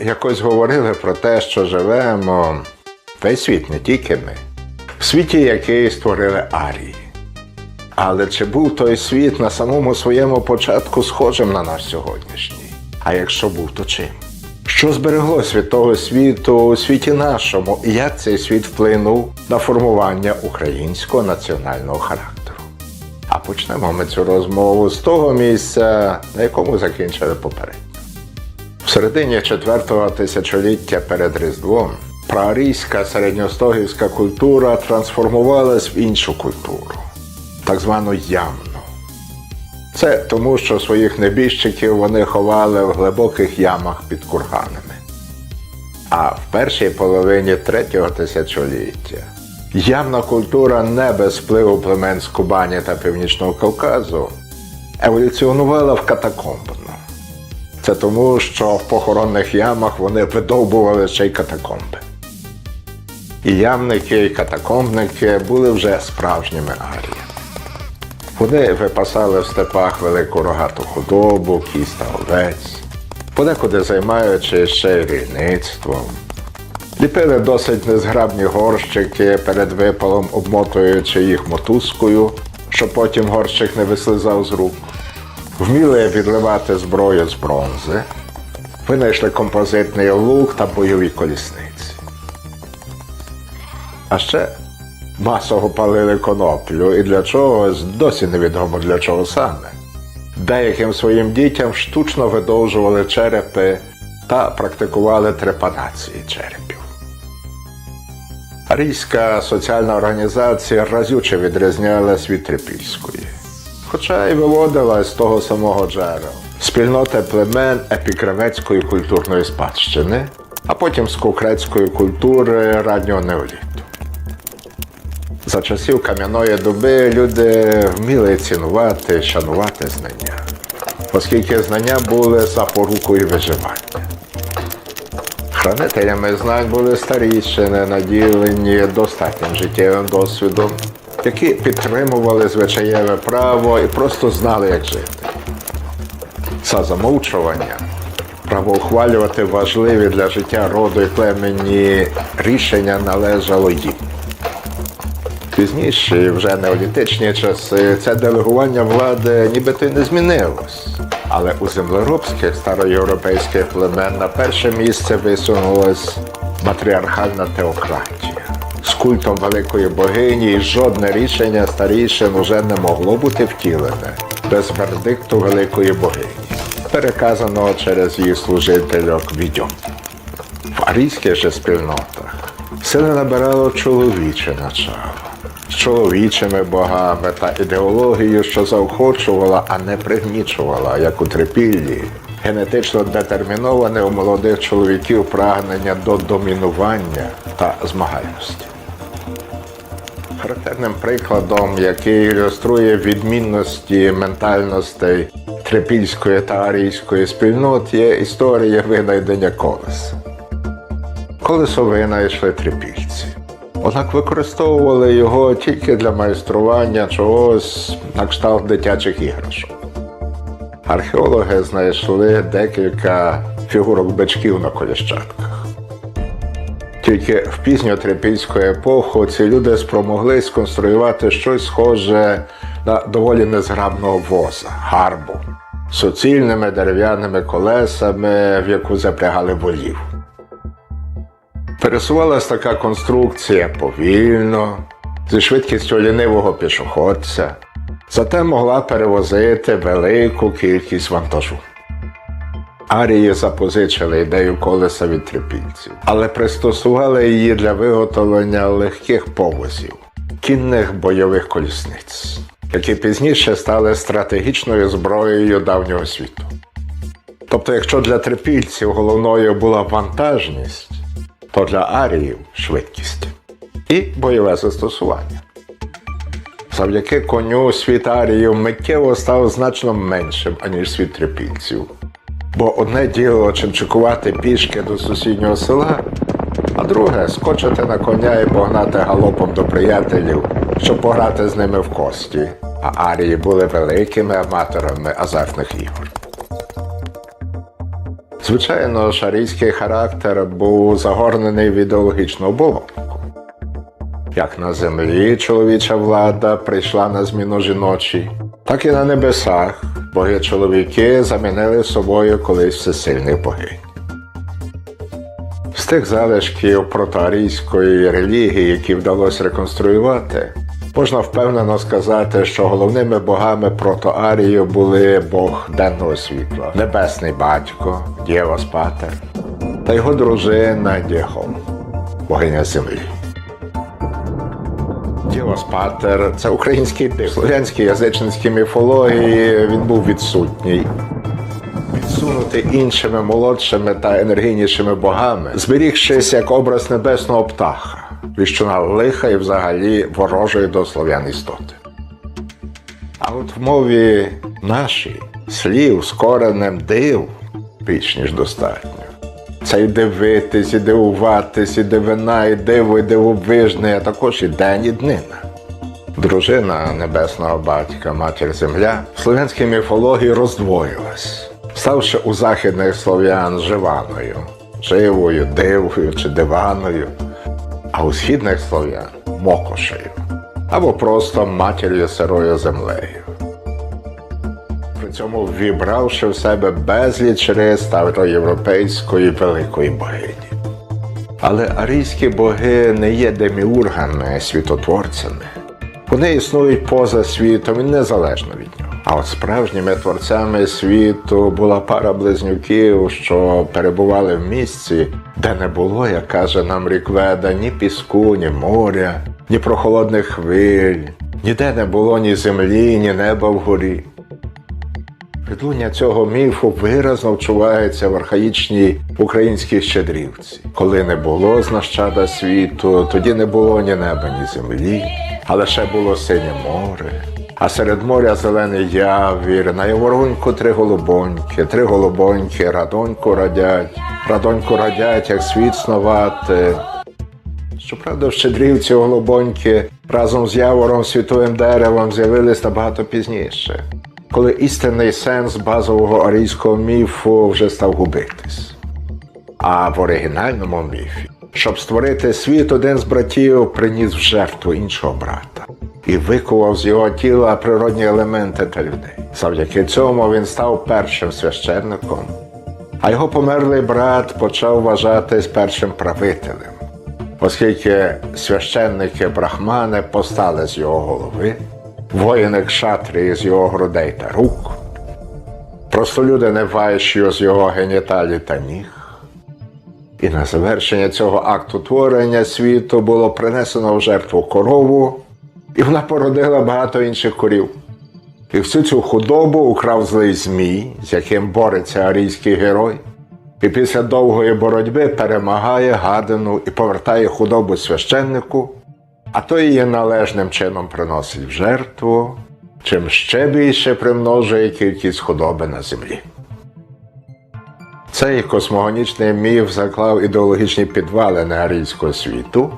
Якось говорили про те, що живемо весь світ, не тільки ми, в світі, який створили арії. Але чи був той світ на самому своєму початку схожим на наш сьогоднішній? А якщо був, то чим? Що збереглось від того світу у світі нашому, і як цей світ вплинув на формування українського національного характеру? А почнемо ми цю розмову з того місця, на якому закінчили попередньо. Середині четвертого тисячоліття перед Різдвом праарійська середньостогівська культура трансформувалась в іншу культуру, так звану ямну. Це тому, що своїх небіжчиків вони ховали в глибоких ямах під курганами. А в першій половині третього тисячоліття явна культура не без впливу племен з Кубані та Північного Кавказу еволюціонувала в катакомбну. Це тому, що в похоронних ямах вони видовбували ще й катакомби. І ямники, і катакомбники були вже справжніми аріями. Вони випасали в степах велику рогату худобу, кіз та овець, подекуди займаючи ще й рільництвом. Ліпили досить незграбні горщики перед випалом, обмотуючи їх мотузкою, щоб потім горщик не вислизав з рук. Вміли відливати зброю з бронзи, винайшли композитний лук та бойові колісниці. А ще масово палили коноплю і для чогось досі невідомо для чого саме. Деяким своїм дітям штучно видовжували черепи та практикували трепанації черепів. Арійська соціальна організація разюче відрізнялась від трипільської, хоча й виводила з того самого джерела спільноти племен епікремецької культурної спадщини, а потім з кукрецької культури раннього неоліту. За часів кам'яної доби люди вміли цінувати, шанувати знання, оскільки знання були запорукою виживання. Хранителями знань були старішини, наділені достатнім життєвим досвідом, які підтримували звичаєве право і просто знали, як жити. За замовчування право ухвалювати важливі для життя роду і племені рішення належало їм. Пізніше, вже неолітичні часи, це делегування влади нібито й не змінилось. Але у землеробських староєвропейських племен на перше місце висунулась матріархальна теократія. З культом великої богині і жодне рішення старішин уже не могло бути втілене без вердикту великої богині, переказаного через її служительок відьом. В арійських же спільнотах сили набирало чоловіче начало з чоловічими богами та ідеологією, що заохочувала, а не пригнічувала, як у трипіллі, генетично детерміноване у молодих чоловіків прагнення до домінування та змагальності. Характерним прикладом, який ілюструє відмінності ментальностей трипільської та арійської спільнот, є історія винайдення колеса. Колесо винайшли трипільці. Однак використовували його тільки для майстрування чогось на кшталт дитячих іграшок. Археологи знайшли декілька фігурок бичків на коліщатках. Тільки в пізньотрипільську епоху ці люди спромогли сконструювати щось схоже на доволі незграбного воза, гарбу, суцільними дерев'яними колесами, в яку запрягали волів. Пересувалась така конструкція повільно, зі швидкістю лінивого пішоходця, зате могла перевозити велику кількість вантажу. Арії запозичили ідею колеса від трипільців, але пристосували її для виготовлення легких повозів, кінних бойових колісниць, які пізніше стали стратегічною зброєю давнього світу. Тобто, якщо для трипільців головною була вантажність, то для аріїв швидкість і бойове застосування. Завдяки коню світ аріїв миттєво став значно меншим, аніж світ трипільців. Бо одне діло чимчикувати пішки до сусіднього села, а друге скочити на коня і погнати галопом до приятелів, щоб пограти з ними в кості. А арії були великими аматорами азартних ігор. Звичайно, шарійський характер був загорнений в ідеологічну оболонку. Як на землі чоловіча влада прийшла на зміну жіночій, так і на небесах боги чоловіки замінили собою колись всесильних богинь. З тих залишків протоарійської релігії, які вдалося реконструювати, можна впевнено сказати, що головними богами протоарії були Бог денного світла, небесний батько, Дєва Спатер та його дружина Дєгом, богиня землі. Дєва Спатер це український тип. Слов'янській язичницькій міфології він був відсутній підсунути іншими молодшими та енергійнішими богами, зберігшись як образ небесного птаха, віщуна лиха і взагалі ворожої до слов'ян істоти. А от в мові нашій слів з коренем див більш ніж достатньо. Це і дивитись, і дивуватись, і дивина, і диво, і дивовижне, а також і день, і днина. Дружина небесного батька, матір земля, в слов'янській міфології роздвоїлась, ставши у західних слов'ян живаною, живою, дивою чи диваною, а у східних слов'ян мокошею або просто матір'ю сирою землею. Цьому вібравши в себе безліч рис європейської великої богині. Але арійські боги не є деміургами, світотворцями. Вони існують поза світом і незалежно від нього. А от справжніми творцями світу була пара близнюків, що перебували в місці, де не було, як каже нам Рікведа, ні піску, ні моря, ні прохолодних хвиль, ніде не було ні землі, ні неба вгорі. Відлуння цього міфу виразно вчувається в архаїчній українській щедрівці. Коли не було з нащада світу, тоді не було ні неба, ні землі, а лише було синє море. А серед моря зелений явір, на явороньку три голубоньки, три голубоньки, радоньку радять, радоньку радять, як світ снувати. Щоправда, в щедрівці голубоньки разом з явором світовим деревом з'явились набагато пізніше, коли істинний сенс базового арійського міфу вже став губитись. А в оригінальному міфі, щоб створити світ, один з братів приніс в жертву іншого брата і викував з його тіла природні елементи та людей. Завдяки цьому він став першим священником, а його померлий брат почав вважатись першим правителем, оскільки священники брахмани постали з його голови, воїни кшатрії з його грудей та рук, простолюди невайші з його геніталій та ніг. І на завершення цього акту творення світу було принесено в жертву корову, і вона породила багато інших корів. І всю цю худобу украв злий змій, з яким бореться арійський герой, і після довгої боротьби перемагає гадину і повертає худобу священнику, а той її належним чином приносить в жертву, чим ще більше примножує кількість худоби на землі. Цей космогонічний міф заклав ідеологічні підвалини арійського світу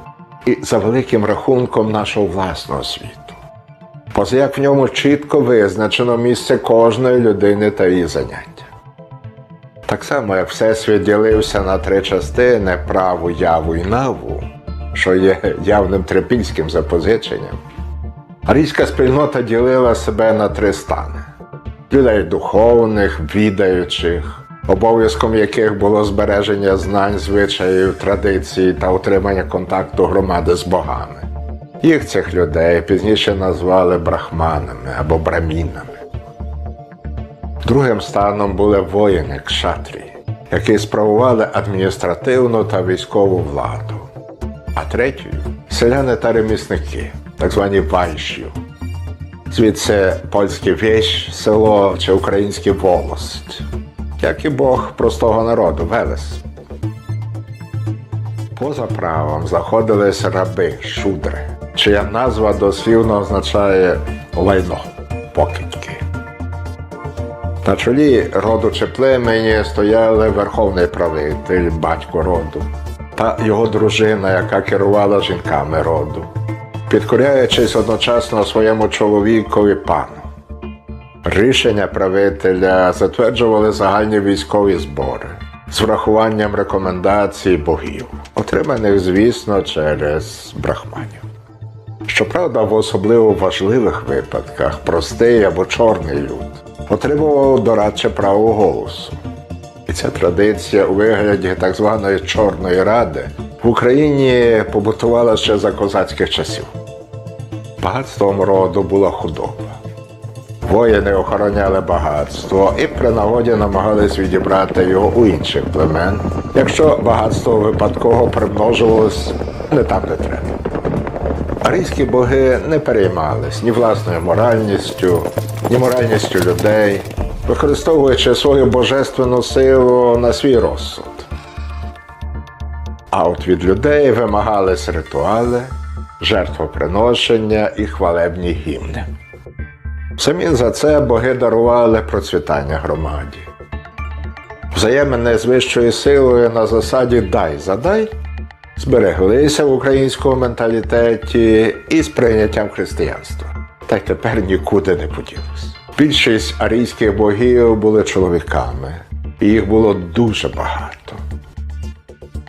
і за великим рахунком нашого власного світу. Позаяк в ньому чітко визначено місце кожної людини та її заняття. Так само, як Всесвіт ділився на три частини праву, яву і наву, що є явним трипільським запозиченням, арійська спільнота ділила себе на три стани: людей духовних, відаючих, обов'язком яких було збереження знань, звичаїв, традицій та утримання контакту громади з богами. Їх цих людей пізніше назвали брахманами або брамінами. Другим станом були воїни кшатрії, які справували адміністративну та військову владу. А третьою селяни та ремісники, так звані вайшю. Звідси польське вєщ, село чи українське волость, як і Бог простого народу, Велес. Поза правом знаходились раби, шудри, чия назва дослівно означає лайно, покидьки. На чолі роду чи племені стояли верховний правитель, батько роду, та його дружина, яка керувала жінками роду, підкоряючись одночасно своєму чоловікові пану. Рішення правителя затверджували загальні військові збори, з врахуванням рекомендацій богів, отриманих, звісно, через брахманів. Щоправда, в особливо важливих випадках простий або чорний люд отримував дорадче право голосу. Ця традиція у вигляді так званої Чорної Ради в Україні побутувала ще за козацьких часів. Багатством роду була худоба. Воїни охороняли багатство і при нагоді намагались відібрати його у інших племен, якщо багатство випадково примножувалось не там, де треба. Арійські боги не переймались ні власною моральністю, ні моральністю людей, використовуючи свою божественну силу на свій розсуд. А от від людей вимагались ритуали, жертвоприношення і хвалебні гімни. Взамін за це боги дарували процвітання громаді. Взаємини з вищою силою на засаді дай задай збереглися в українському менталітеті і з прийняттям християнства. Та й тепер нікуди не поділось. Більшість арійських богів були чоловіками, і їх було дуже багато.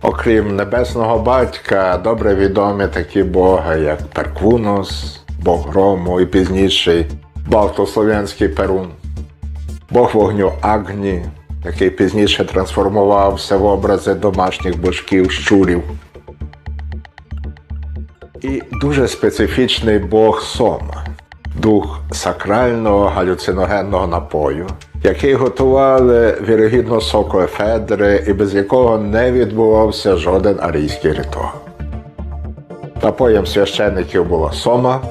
Окрім небесного батька, добре відомі такі боги, як Перквунос, Бог грому і пізніший Балтослов'янський Перун, Бог вогню Агні, який пізніше трансформувався в образи домашніх божків щурів. І дуже специфічний Бог Сома, дух сакрального галюциногенного напою, який готували вірогідно соку ефедри і без якого не відбувався жоден арійський ритуал. Напоєм священників була сома,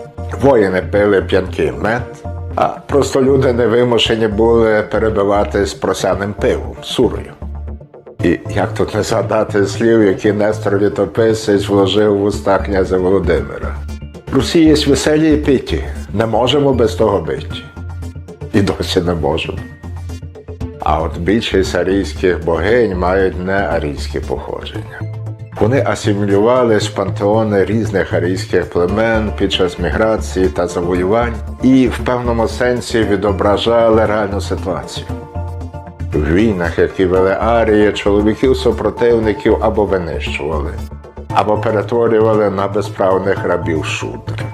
воїни пили п'янкий мед, а просто люди невимушені були перебиватись просяним пивом, сурою. І як тут не згадати слів, які Нестор Літописець вложив в уста князя Володимира. Русі є веселі і питі, не можемо без того бити. І досі не можемо. А от більшість арійських богинь мають не арійське походження. Вони асимілювались в пантеони різних арійських племен під час міграції та завоювань і в певному сенсі відображали реальну ситуацію. В війнах, які вели арії, чоловіків супротивників або винищували, або перетворювали на безправних рабів шудр.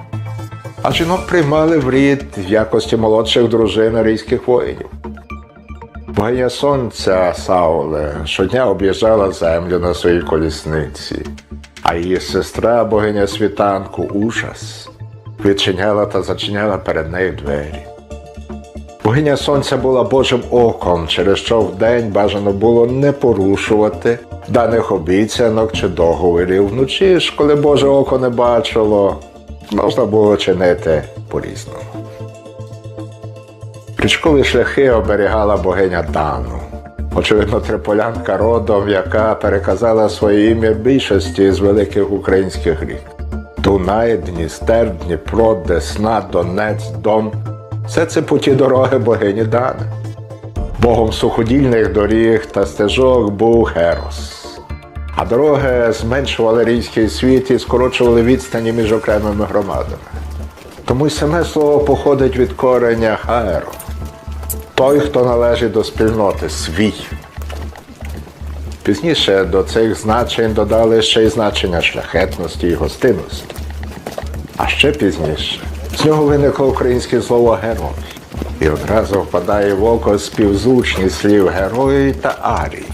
А жінок приймали в рід в якості молодших дружин арійських воїнів. Богиня сонця Сауле щодня об'їжджала землю на своїй колісниці, а її сестра, богиня світанку, ужас, відчиняла та зачиняла перед нею двері. Богиня сонця була Божим оком, через що вдень бажано було не порушувати даних обіцянок чи договорів. Вночі ж, коли Боже око не бачило, можна було чинити по-різному. Річкові шляхи оберігала богиня Дану. Очевидно, триполянка родом, яка переказала своє ім'я більшості з великих українських рік. Дунай, Дністер, Дніпро, Десна, Донець, Дон все це путі дороги богині Дани. Богом суходільних доріг та стежок був Херос. А дороги зменшували рійський світ і скорочували відстані між окремими громадами. Тому й саме слово походить від кореня хаеро. Той, хто належить до спільноти, свій. Пізніше до цих значень додали ще й значення шляхетності і гостинності. А ще пізніше з нього виникло українське слово герой. І одразу впадає в око співзвучність слів герої та арії.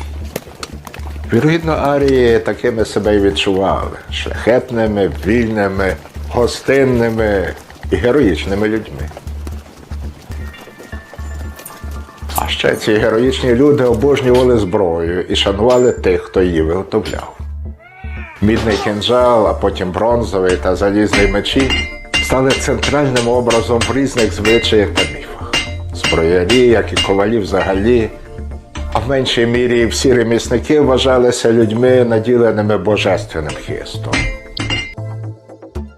Вірогідно, арії такими себе й відчували шляхетними, вільними, гостинними і героїчними людьми. А ще ці героїчні люди обожнювали зброю і шанували тих, хто її виготовляв. Мідний кінжал, а потім бронзовий та залізний мечі стали центральним образом в різних звичаях та міфах. Зброярі, як і ковалі взагалі, а в меншій мірі всі ремісники вважалися людьми, наділеними божественним хистом.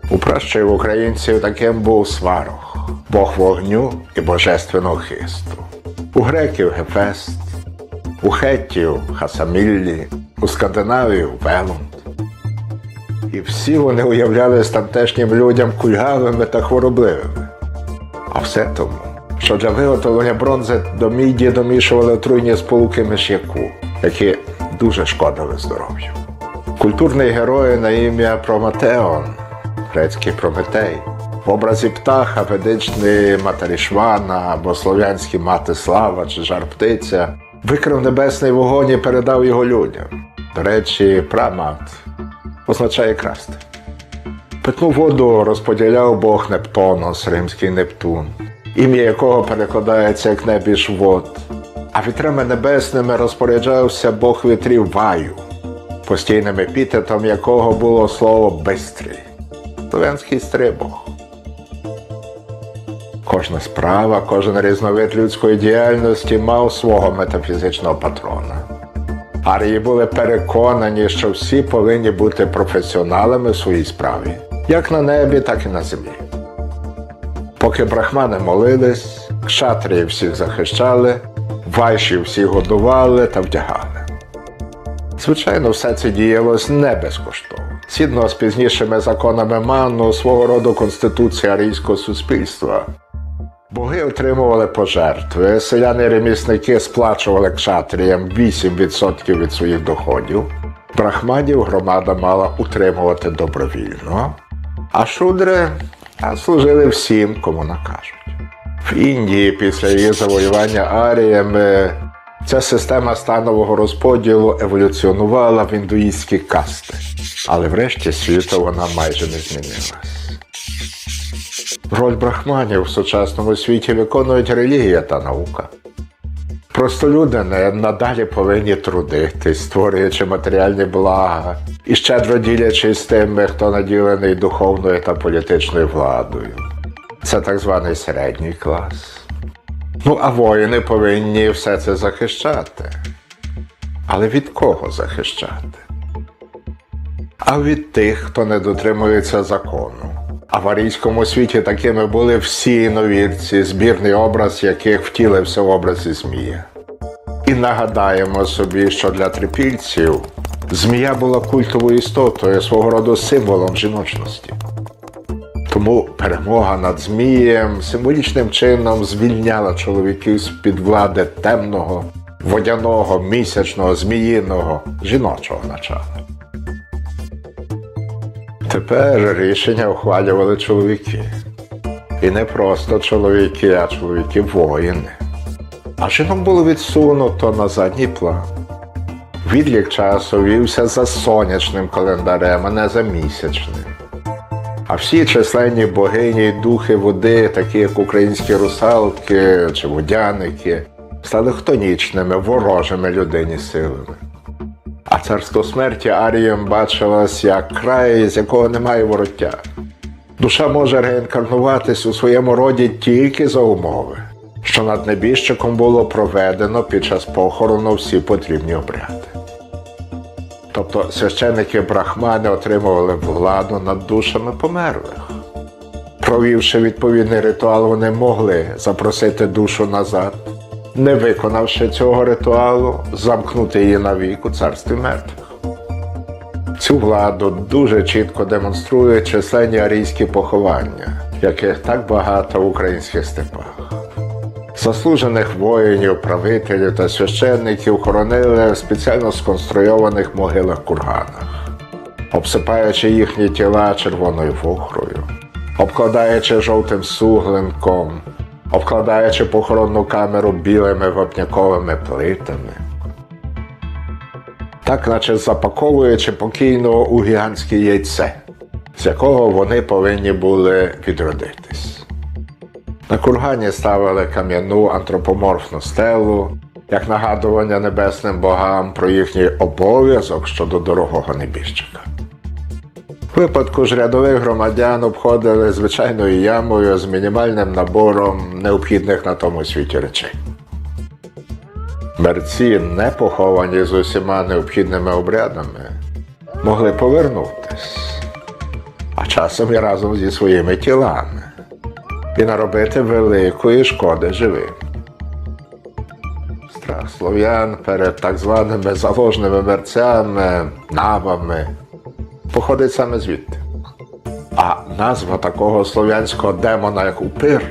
У пращів українців таким був сварог, бог вогню і божественного хисту. У греків Гефест, у хеттів Хасаміллі, у скандинавів Велунд. І всі вони уявлялись тамтешнім людям кульгавими та хворобливими. А все тому, що для виготовлення бронзи до міді домішували отруйні сполуки миш'яку, які дуже шкодили здоров'ю. Культурний герой на ім'я Прометеон, грецький Прометей, в образі птаха ведичний Матарішвана або слов'янський мати Слава чи жар птиця викрив небесний вогонь і передав його людям. До речі, прамат означає красти. Питну воду розподіляв Бог Нептонос, римський Нептун, ім'я якого перекладається як небіж вод. А вітрами небесними розпоряджався Бог вітрів Ваю, постійним епітетом якого було слово бистрий, слов'янський стрибог. Кожна справа, кожен різновид людської діяльності мав свого метафізичного патрона. Арії були переконані, що всі повинні бути професіоналами в своїй справі, як на небі, так і на землі. Поки брахмани молились, кшатрії всіх захищали, вайші всіх годували та вдягали. Звичайно, все це діялось не безкоштовно. Згідно з пізнішими законами Ману, свого роду конституція арійського суспільства. Боги отримували пожертви, селяни ремісники сплачували кшатріям 8% від своїх доходів. Брахманів громада мала утримувати добровільно, а шудри служили всім, кому накажуть. В Індії після її завоювання аріями ця система станового розподілу еволюціонувала в індуїстські касти, але врешті світу вона майже не змінилась. Роль брахманів в сучасному світі виконують релігія та наука. Простолюдини надалі повинні трудитись, створюючи матеріальні блага і щедро ділячись з тими, хто наділений духовною та політичною владою. Це так званий середній клас. Ну, а воїни повинні все це захищати. Але від кого захищати? А від тих, хто не дотримується закону. А в арійському світі такими були всі іновірці, збірний образ яких втілився в образі Змія. І нагадаємо собі, що для трипільців змія була культовою істотою, свого роду символом жіночності. Тому перемога над Змієм символічним чином звільняла чоловіків з-під влади темного, водяного, місячного, зміїного, жіночого начала. Тепер рішення ухвалювали чоловіки. І не просто чоловіки, а чоловіки-воїни. А жінок було відсунуто на задній план. Відлік часу вівся за сонячним календарем, а не за місячним. А всі численні богині й духи води, такі як українські русалки чи водяники, стали хтонічними, ворожими людині силами. А царство смерті Арієм бачилось як край, з якого немає вороття. Душа може реінкарнуватись у своєму роді тільки за умови, що над небіжчиком було проведено під час похорону всі потрібні обряди. Тобто священники брахмани отримували владу над душами померлих. Провівши відповідний ритуал, вони могли запросити душу назад, не виконавши цього ритуалу, замкнути її навік у царстві мертвих. Цю владу дуже чітко демонструють численні арійські поховання, яких так багато в українських степах. Заслужених воїнів, правителів та священників хоронили в спеціально сконструйованих могилах-курганах, обсипаючи їхні тіла червоною вохрою, обкладаючи жовтим суглинком, обкладаючи похоронну камеру білими вапняковими плитами, так наче запаковуючи покійного у гігантське яйце, з якого вони повинні були відродитись. На кургані ставили кам'яну антропоморфну стелу, як нагадування небесним богам про їхній обов'язок щодо дорогого небіжчика. Випадку ж рядових громадян обходили звичайною ямою з мінімальним набором необхідних на тому світі речей. Мерці, не поховані з усіма необхідними обрядами, могли повернутись, а часом і разом зі своїми тілами і наробити великої шкоди живим. Страх слов'ян перед так званими заложними мерцями, навами походить саме звідти. А назва такого слов'янського демона, як упир,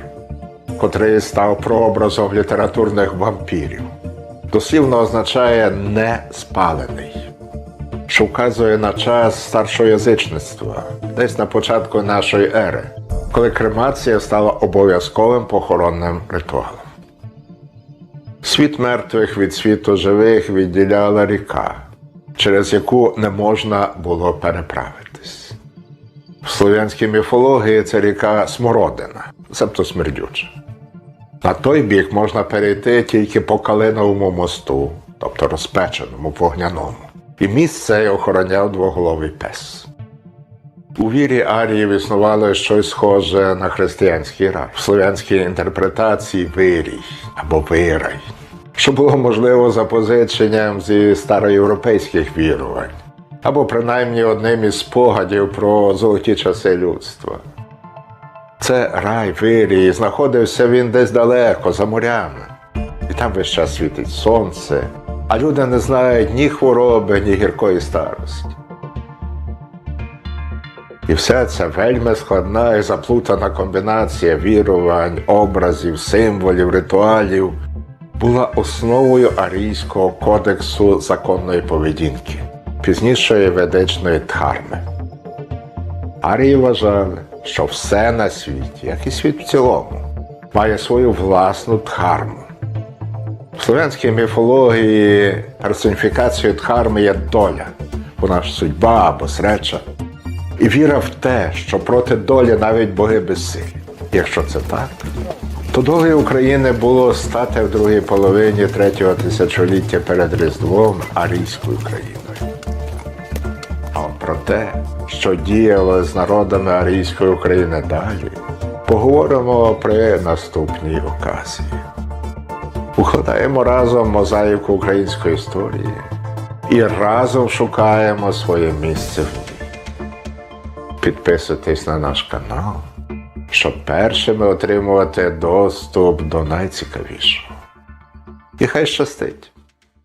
котрий став прообразом літературних вампірів, дослівно означає не спалений, що вказує на час старшоязичництва, десь на початку нашої ери, коли кремація стала обов'язковим похоронним ритуалом. Світ мертвих від світу живих відділяла ріка, через яку не можна було переправитись. В слов'янській міфології це ріка Смородина, себто смердюча. На той бік можна перейти тільки по калиновому мосту, тобто розпеченому вогняному. І місце охороняв двоголовий пес. У вірі Аріїв існувало щось схоже на християнський рай, в слов'янській інтерпретації вирій або вирай, що було можливо запозиченням зі староєвропейських вірувань, або принаймні одним із спогадів про золоті часи людства. Це рай вирії, знаходився він десь далеко, за морями. І там весь час світить сонце, а люди не знають ні хвороби, ні гіркої старості. І вся ця вельми складна і заплутана комбінація вірувань, образів, символів, ритуалів була основою арійського кодексу законної поведінки, пізнішої ведичної дхарми. Арії вважали, що все на світі, як і світ в цілому, має свою власну дхарму. В слов'янській міфології персоніфікацією дхарми є доля, вона ж судьба або среча. І віра в те, що проти долі навіть боги безсилі. Якщо це так, то долею України було стати в другій половині третього тисячоліття перед Різдвом арійською країною. А про те, що діяло з народами арійської України далі, поговоримо при наступній оказії. Укладаємо разом мозаїку української історії і разом шукаємо своє місце в ній. Підписуйтесь на наш канал, щоб першими отримувати доступ до найцікавішого. І хай щастить!